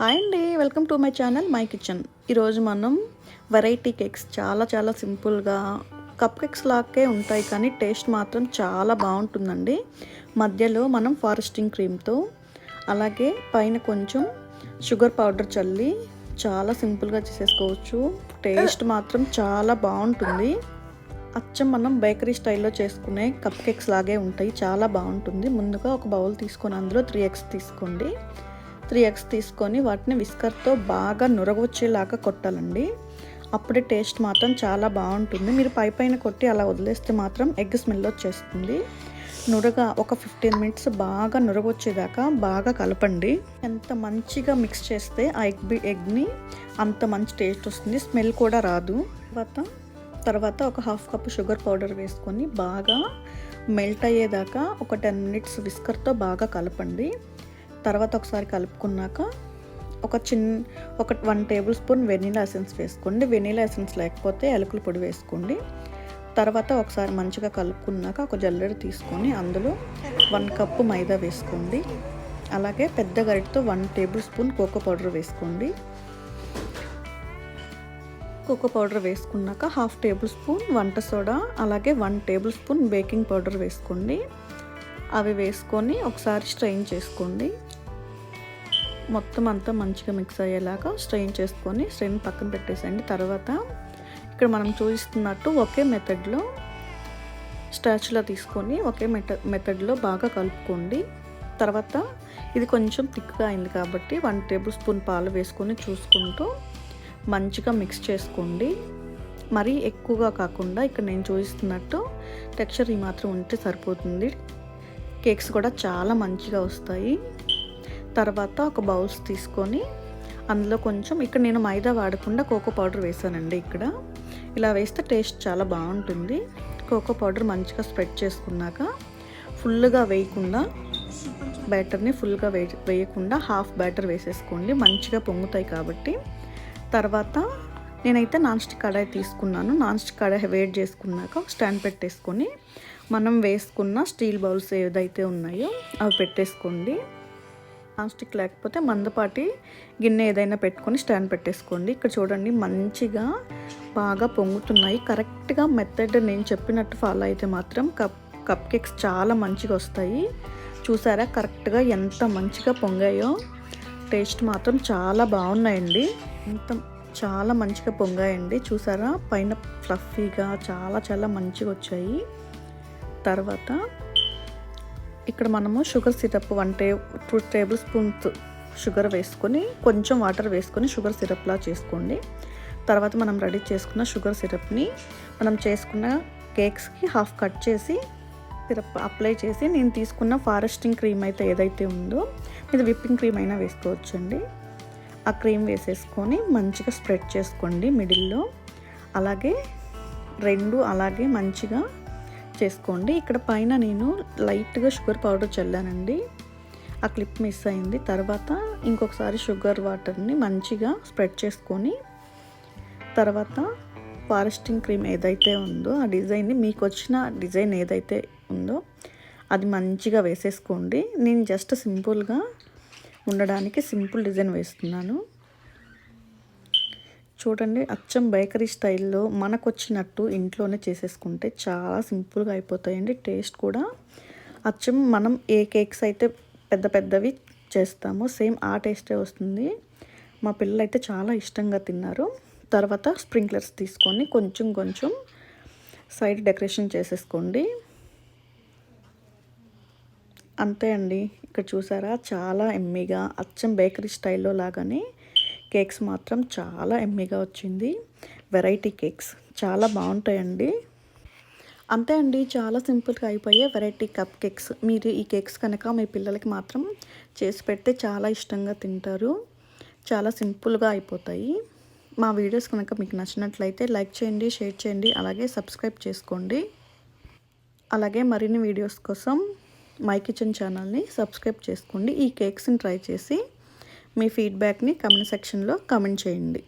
Hi అండి welcome to my channel my kitchen. ఈరోజు మనం వెరైటీ కేక్స్ చాలా చాలా సింపుల్గా కప్ కేక్స్ లాగే ఉంటాయి కానీ టేస్ట్ మాత్రం చాలా బాగుంటుందండి. మధ్యలో మనం ఫారెస్టింగ్ క్రీమ్తో అలాగే పైన కొంచెం షుగర్ పౌడర్ చల్లి చాలా సింపుల్గా చేసేసుకోవచ్చు. టేస్ట్ మాత్రం చాలా బాగుంటుంది. అచ్చం మనం బేకరీ స్టైల్లో చేసుకునే కప్ కేక్స్ లాగే ఉంటాయి చాలా బాగుంటుంది. ముందుగా ఒక బౌల్ తీసుకొని అందులో త్రీ ఎగ్స్ తీసుకోండి. త్రీ ఎగ్స్ తీసుకొని వాటిని విస్కర్తో బాగా నురగొచ్చేలాగా కొట్టాలండి. అప్పుడే టేస్ట్ మాత్రం చాలా బాగుంటుంది. మీరు పై పైన కొట్టి అలా వదిలేస్తే మాత్రం ఎగ్ స్మెల్ వచ్చేస్తుంది. నురగ ఒక ఫిఫ్టీన్ మినిట్స్ బాగా నురగొచ్చేదాకా బాగా కలపండి. ఎంత మంచిగా మిక్స్ చేస్తే ఆ ఎగ్ బి ఎగ్ని అంత మంచి టేస్ట్ వస్తుంది. స్మెల్ కూడా రాదు. తర్వాత తర్వాత ఒక హాఫ్ కప్ షుగర్ పౌడర్ వేసుకొని బాగా మెల్ట్ అయ్యేదాకా ఒక టెన్ మినిట్స్ విస్కర్తో బాగా కలపండి. తర్వాత ఒకసారి కలుపుకున్నాక ఒక చిన్న ఒక one tablespoon vanilla essence వేసుకోండి. వెనీలా ఎసెన్స్ లేకపోతే ఎలుకల పొడి వేసుకోండి. తర్వాత ఒకసారి మంచిగా కలుపుకున్నాక ఒక జల్లెడ తీసుకొని అందులో వన్ కప్పు మైదా వేసుకోండి. అలాగే పెద్ద గరిటతో one tablespoon cocoa powder వేసుకోండి. కోకో పౌడర్ వేసుకున్నాక హాఫ్ టేబుల్ స్పూన్ వంట సోడా అలాగే one tablespoon baking powder వేసుకోండి. అవి వేసుకొని ఒకసారి స్ట్రెయిన్ చేసుకోండి. మొత్తం అంతా మంచిగా మిక్స్ అయ్యేలాగా స్ట్రెయిన్ చేసుకొని స్ట్రెయిన్ పక్కన పెట్టేసేయండి. తర్వాత ఇక్కడ మనం చూపిస్తున్నట్టు ఒకే మెథడ్లో స్టాచ్లా తీసుకొని ఒకే మెట మెథడ్లో బాగా కలుపుకోండి. తర్వాత ఇది కొంచెం థిక్గా అయింది కాబట్టి వన్ టేబుల్ స్పూన్ పాలు వేసుకొని చూసుకుంటూ మంచిగా మిక్స్ చేసుకోండి. మరీ ఎక్కువగా కాకుండా ఇక్కడ నేను చూపిస్తున్నట్టు టెక్స్చర్ ఈ మాత్రం ఉంటే సరిపోతుంది. కేక్స్ కూడా చాలా మంచిగా వస్తాయి. తర్వాత ఒక బౌల్స్ తీసుకొని అందులో కొంచెం ఇక్కడ నేను మైదా వాడకుండా కోకో పౌడర్ వేసానండి ఇక్కడ. ఇలా వేస్తే టేస్ట్ చాలా బాగుంటుంది. కోకో పౌడర్ మంచిగా స్ప్రెడ్ చేసుకున్నాక ఫుల్గా వేయకుండా బ్యాటర్ని ఫుల్గా వే వేయకుండా హాఫ్ బ్యాటర్ వేసేసుకోండి. మంచిగా పొంగుతాయి కాబట్టి. తర్వాత నేనైతే నాన్ స్టిక్ కడాయి తీసుకున్నాను. నాన్ స్టిక్ కడాయి వేడి చేసుకున్నాక స్టాండ్ పెట్టేసుకొని మనం వేసుకున్న స్టీల్ బౌల్స్ ఏదైతే ఉన్నాయో అవి పెట్టేసుకోండి. నాన్ స్టిక్ లేకపోతే మందపాటి గిన్నె ఏదైనా పెట్టుకొని స్టాండ్ పెట్టేసుకోండి. ఇక్కడ చూడండి మంచిగా బాగా పొంగుతున్నాయి. కరెక్ట్గా మెథడ్ నేను చెప్పినట్టు ఫాలో అయితే మాత్రం కప్ కప్ కేక్స్ చాలా మంచిగా వస్తాయి. చూసారా? కరెక్ట్గా ఎంత మంచిగా పొంగాయో. టేస్ట్ మాత్రం చాలా బాగున్నాయండి. ఎంత చాలా మంచిగా పొంగాయండి. చూసారా? పైన ఫ్లఫీగా చాలా చాలా మంచిగా వచ్చాయి. తర్వాత ఇక్కడ మనము షుగర్ సిరప్ వన్ టే టూ టేబుల్ స్పూన్స్ షుగర్ వేసుకొని కొంచెం వాటర్ వేసుకొని షుగర్ సిరప్లా చేసుకోండి. తర్వాత మనం రెడీ చేసుకున్న షుగర్ సిరప్ని మనం చేసుకున్న కేక్స్కి హాఫ్ కట్ చేసి సిరప్ అప్లై చేసి నేను తీసుకున్న ఫారెస్టింగ్ క్రీమ్ అయితే ఏదైతే ఉందో ఇది విప్పింగ్ క్రీమ్ అయినా వేసుకోవచ్చండి. ఆ క్రీమ్ వేసేసుకొని మంచిగా స్ప్రెడ్ చేసుకోండి మిడిల్లో. అలాగే రెండు అలాగే మంచిగా చేసుకోండి. ఇక్కడ పైన నేను లైట్గా షుగర్ పౌడర్ చల్లానండి. ఆ క్లిప్ మిస్ అయింది. తర్వాత ఇంకొకసారి షుగర్ వాటర్ని మంచిగా స్ప్రెడ్ చేసుకొని తర్వాత ఫారెస్టింగ్ క్రీమ్ ఏదైతే ఉందో ఆ డిజైన్ని మీకు వచ్చిన డిజైన్ ఏదైతే ఉందో అది మంచిగా వేసేసుకోండి. నేను జస్ట్ సింపుల్గా ఉండడానికి సింపుల్ డిజైన్ వేస్తున్నాను. చూడండి అచ్చం బేకరీ స్టైల్లో మనకు వచ్చినట్టు ఇంట్లోనే చేసేసుకుంటే చాలా సింపుల్గా అయిపోతాయండి. టేస్ట్ కూడా అచ్చం మనం ఏ కేక్స్ అయితే పెద్ద పెద్దవి చేస్తామో సేమ్ ఆ టేస్టే వస్తుంది. మా పిల్లలు అయితే చాలా ఇష్టంగా తిన్నారు. తర్వాత స్ప్రింక్లర్స్ తీసుకొని కొంచెం కొంచెం సైడ్ డెకరేషన్ చేసేసుకోండి. అంతే అండి. ఇక్కడ చూసారా? చాలా ఎమ్మీగా అచ్చం బేకరీ స్టైల్లో లాగానే కేక్స్ మాత్రం చాలా ఎమ్మీగా వచ్చింది. వెరైటీ కేక్స్ చాలా బాగుంటాయండి. అంతే అండి చాలా సింపుల్గా అయిపోయే వెరైటీ కప్ కేక్స్. మీరు ఈ కేక్స్ కనుక మీ పిల్లలకి మాత్రం చేసి పెడితే చాలా ఇష్టంగా తింటారు. చాలా సింపుల్గా అయిపోతాయి. మా వీడియోస్ కనుక మీకు నచ్చినట్లయితే లైక్ చేయండి షేర్ చేయండి అలాగే సబ్స్క్రైబ్ చేసుకోండి. అలాగే మరిన్ని వీడియోస్ కోసం మై కిచెన్ ఛానల్ని సబ్స్క్రైబ్ చేసుకోండి. ఈ కేక్స్ని ట్రై చేసి మీ ఫీడ్బ్యాక్ని కమెంట్ సెక్షన్లో కమెంట్ చేయండి.